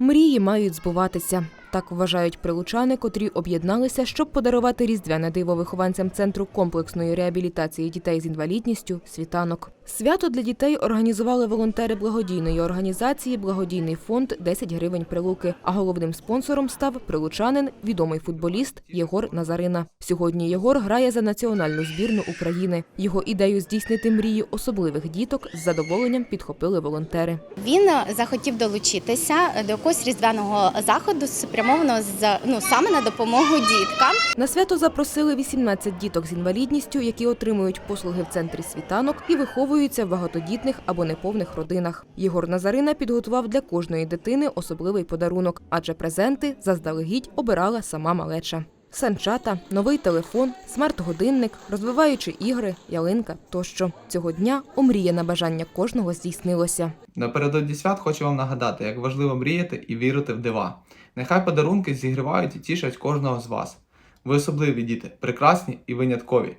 Мрії мають збуватися. Так вважають прилучани, котрі об'єдналися, щоб подарувати різдвяне диво вихованцям центру комплексної реабілітації дітей з інвалідністю світанок. Свято для дітей організували волонтери благодійної організації Благодійний фонд 10 гривень прилуки. А головним спонсором став прилучанин, відомий футболіст Єгор Назарина. Сьогодні Єгор грає за національну збірну України. Його ідею здійснити мрії особливих діток з задоволенням підхопили волонтери. Він е, захотів долучитися до якогось різдвяного заходу, спрямованого за ну саме на допомогу діткам. На свято запросили 18 діток з інвалідністю, які отримують послуги в центрі світанок і виховуються в багатодітних або неповних родинах. Єгор Назарина підготував для кожної дитини особливий подарунок, адже презенти заздалегідь обирала сама малеча. Санчата, новий телефон, смарт-годинник, розвиваючі ігри, ялинка тощо. Цього дня омріяне бажання кожного здійснилося. Напередодні свят хочу вам нагадати, як важливо мріяти і вірити в дива. Нехай подарунки зігрівають і тішать кожного з вас. Ви особливі діти, прекрасні і виняткові.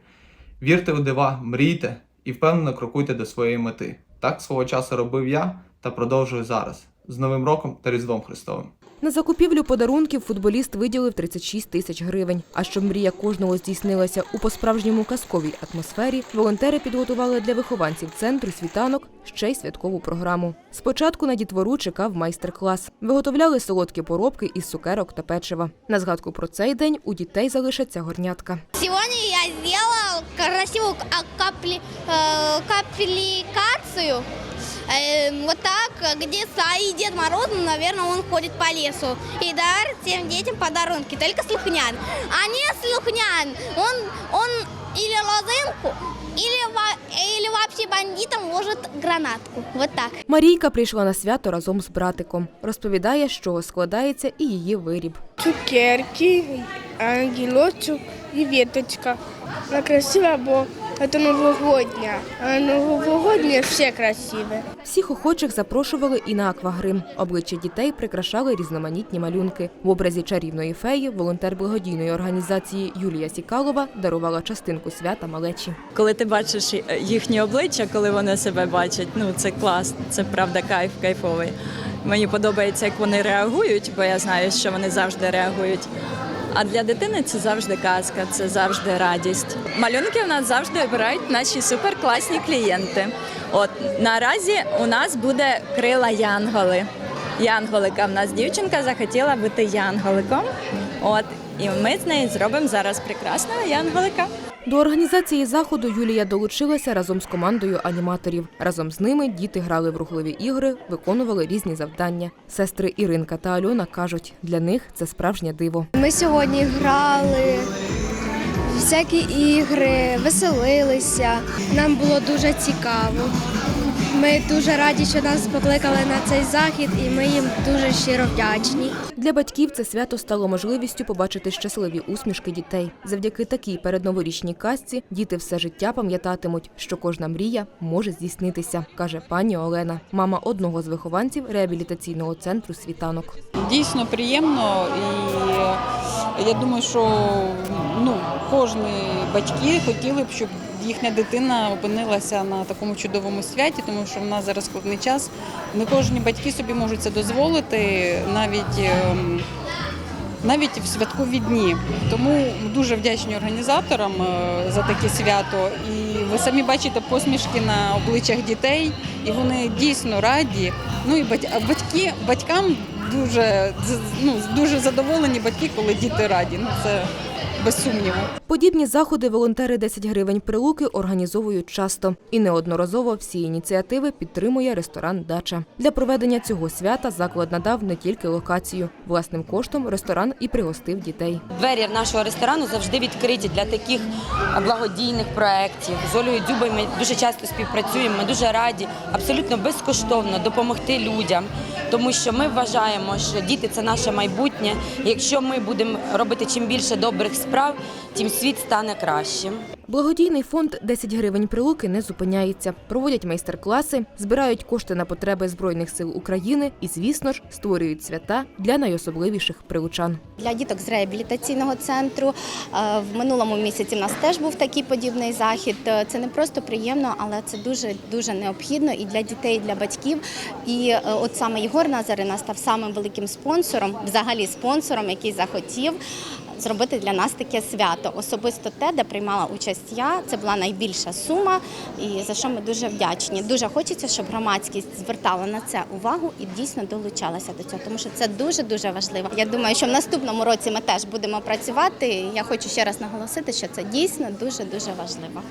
Вірте у дива, мрійте і впевнено крокуйте до своєї мети. Так свого часу робив я та продовжую зараз. З Новим роком та Різдвом Христовим! На закупівлю подарунків футболіст виділив 36 тисяч гривень. А щоб мрія кожного здійснилася у по-справжньому казковій атмосфері, волонтери підготували для вихованців центру світанок ще й святкову програму. Спочатку на дітвору чекав майстер-клас. Виготовляли солодкі поробки із цукерок та печива. На згадку про цей день у дітей залишаться горнятка. Сегодня я сделал красивую а- капли, э, капеликацию. Э, вот так, где стоит Дед Мороз, ну, наверное, он ходит по лесу и дарит всем детям подарунки, только слухнян. А не слухнян, он, он или лозынку, или, во- или вообще бандитам ложит гранатку. Вот так. Марійка прийшла на свято разом з братиком. Розповідає, з чого складається і її виріб. цукерки, ангелочок і віточка. Вона красива, бо це новогодня. А новогодня все красиве. Всіх охочих запрошували і на аквагрим. Обличчя дітей прикрашали різноманітні малюнки. В образі чарівної феї волонтер благодійної організації Юлія Сікалова дарувала частинку свята малечі. Коли ти бачиш їхні обличчя, коли вони себе бачать, ну це клас, це правда кайф, кайфовий. Мені подобається, як вони реагують, бо я знаю, що вони завжди реагують. А для дитини це завжди казка, це завжди радість. Малюнки у нас завжди обирають наші суперкласні клієнти. От наразі у нас буде крила Янголи. Янголика в нас дівчинка захотіла бути янголиком. От і ми з нею зробимо зараз прекрасного янголика. До організації заходу Юлія долучилася разом з командою аніматорів. Разом з ними діти грали в рухливі ігри, виконували різні завдання. Сестри Іринка та Альона кажуть, для них це справжнє диво. Ми сьогодні грали всякі ігри, веселилися. Нам було дуже цікаво. Ми дуже раді, що нас покликали на цей захід, і ми їм дуже щиро вдячні. Для батьків це свято стало можливістю побачити щасливі усмішки дітей. Завдяки такій передноворічній казці діти все життя пам'ятатимуть, що кожна мрія може здійснитися, каже пані Олена, мама одного з вихованців реабілітаційного центру світанок. Дійсно приємно, і я думаю, що ну, кожні батьки хотіли б, щоб їхня дитина опинилася на такому чудовому святі, тому що в нас зараз складний час. Не кожні батьки собі можуть це дозволити навіть. ем, Навіть в святкові дні, тому дуже вдячні організаторам е, за таке свято. І ви самі бачите посмішки на обличчях дітей, і вони дійсно раді. Ну і бать- батьки батькам дуже ну, дуже задоволені батьки, коли діти раді. Ну це без сумніву. Подібні заходи волонтери 10 гривень прилуки організовують часто. І неодноразово всі ініціативи підтримує ресторан Дача. Для проведення цього свята заклад надав не тільки локацію. Власним коштом ресторан і пригостив дітей. Двері нашого ресторану завжди відкриті для таких благодійних проєктів. З Олею Дзюбою ми дуже часто співпрацюємо. Ми дуже раді абсолютно безкоштовно допомогти людям, тому що ми вважаємо, що діти це наше майбутнє. Якщо ми будемо робити чим більше добрих справ, тим світ стане кращим. Благодійний фонд «10 гривень прилуки не зупиняється. Проводять майстер-класи, збирають кошти на потреби Збройних сил України і, звісно ж, створюють свята для найособливіших прилучан. Для діток з реабілітаційного центру е, в минулому місяці в нас теж був такий подібний захід. Е, Це не просто приємно, але це дуже дуже необхідно і для дітей, і для батьків. І е, от саме Єгор Назарина став самим великим спонсором, взагалі спонсором, який захотів. Зробити для нас таке свято, особисто те, де приймала участь я. Це була найбільша сума, і за що ми дуже вдячні. Дуже хочеться, щоб громадськість звертала на це увагу і дійсно долучалася до цього, тому що це дуже дуже важливо. Я думаю, що в наступному році ми теж будемо працювати. Я хочу ще раз наголосити, що це дійсно дуже дуже важливо.